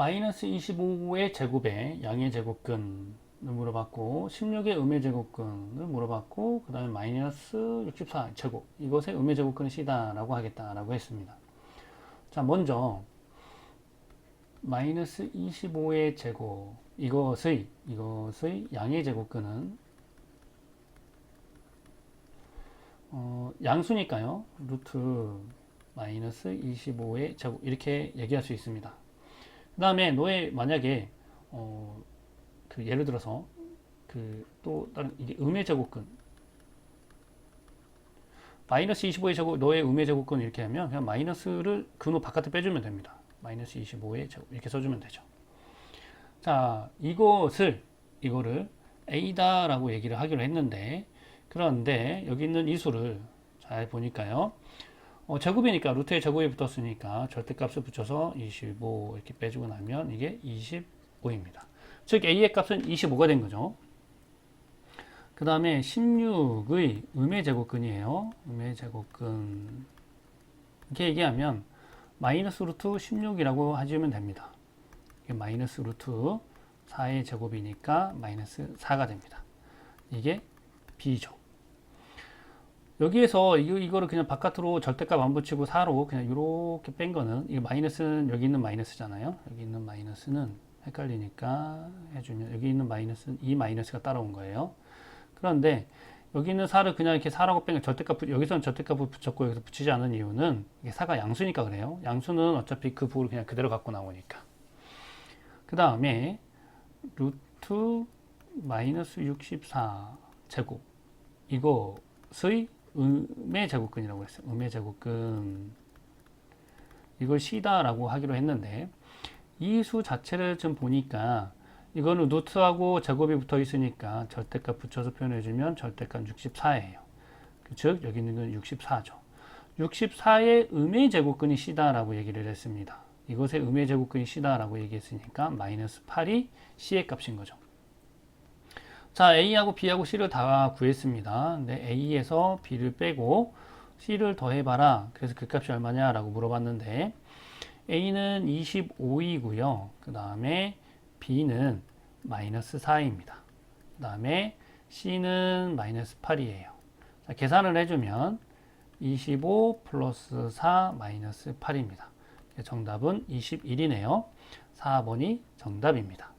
마이너스 25의 제곱에 양의 제곱근을 물어봤고 16의 음의 제곱근을 물어봤고 그 다음에 마이너스 64 제곱 이것의 음의 제곱근은 C다 라고 하겠다 라고 했습니다. 자 먼저 마이너스 25의 제곱 이것의 이것의 양의 제곱근은 어, 양수니까요 루트 마이너스 25의 제곱 이렇게 얘기할 수 있습니다. 그 다음에 너의 만약에 어, 그 예를 들어서 그 또 다른 이게 음의 제곱근 마이너스 25의 제곱 너의 음의 제곱근 이렇게 하면 그냥 마이너스를 근호 바깥에 빼주면 됩니다. 마이너스 25의 제곱 이렇게 써주면 되죠. 자 이것을 이거를 a다 라고 얘기를 하기로 했는데 그런데 여기 있는 이 수를 잘 보니까요. 어, 제곱이니까 루트에 제곱이 붙었으니까 절대값을 붙여서 25 이렇게 빼주고 나면 이게 25입니다. 즉 a의 값은 25가 된 거죠. 그 다음에 16의 음의 제곱근이에요. 음의 제곱근 이렇게 얘기하면 마이너스 루트 16이라고 하시면 됩니다. 이게 마이너스 루트 4의 제곱이니까 마이너스 4가 됩니다. 이게 b죠. 여기에서 이거, 이거를 그냥 바깥으로 절대값 안 붙이고 4로 그냥 이렇게 뺀 거는 이 마이너스는 여기 있는 마이너스잖아요. 여기 있는 마이너스는 헷갈리니까 해주면 여기 있는 마이너스는 이 마이너스가 따라온 거예요. 그런데 여기 있는 4를 그냥 이렇게 4라고 뺀거 절대값 붙- 여기서는 절대값을 붙였고 여기서 붙이지 않은 이유는 이게 4가 양수니까 그래요. 양수는 어차피 그 부호를 그냥 그대로 갖고 나오니까. 그 다음에 루트 마이너스 64 제곱 이것의 음의 제곱근이라고 했어요. 음의 제곱근 이걸 C다라고 하기로 했는데 이 수 자체를 좀 보니까 이거는 루트하고 제곱이 붙어 있으니까 절대값 붙여서 표현해 주면 절대값 64예요. 즉 여기 있는 건 64죠. 64의 음의 제곱근이 C다라고 얘기를 했습니다. 이것의 음의 제곱근이 C다라고 얘기했으니까 마이너스 8이 C의 값인 거죠. 자, A하고 B하고 C를 다 구했습니다. 근데 A에서 B를 빼고 C를 더해봐라. 그래서 그 값이 얼마냐 라고 물어봤는데 A는 25이고요. 그 다음에 B는 마이너스 4입니다. 그 다음에 C는 마이너스 8이에요. 자, 계산을 해주면 25 플러스 4 마이너스 8입니다. 정답은 21이네요. 4번이 정답입니다.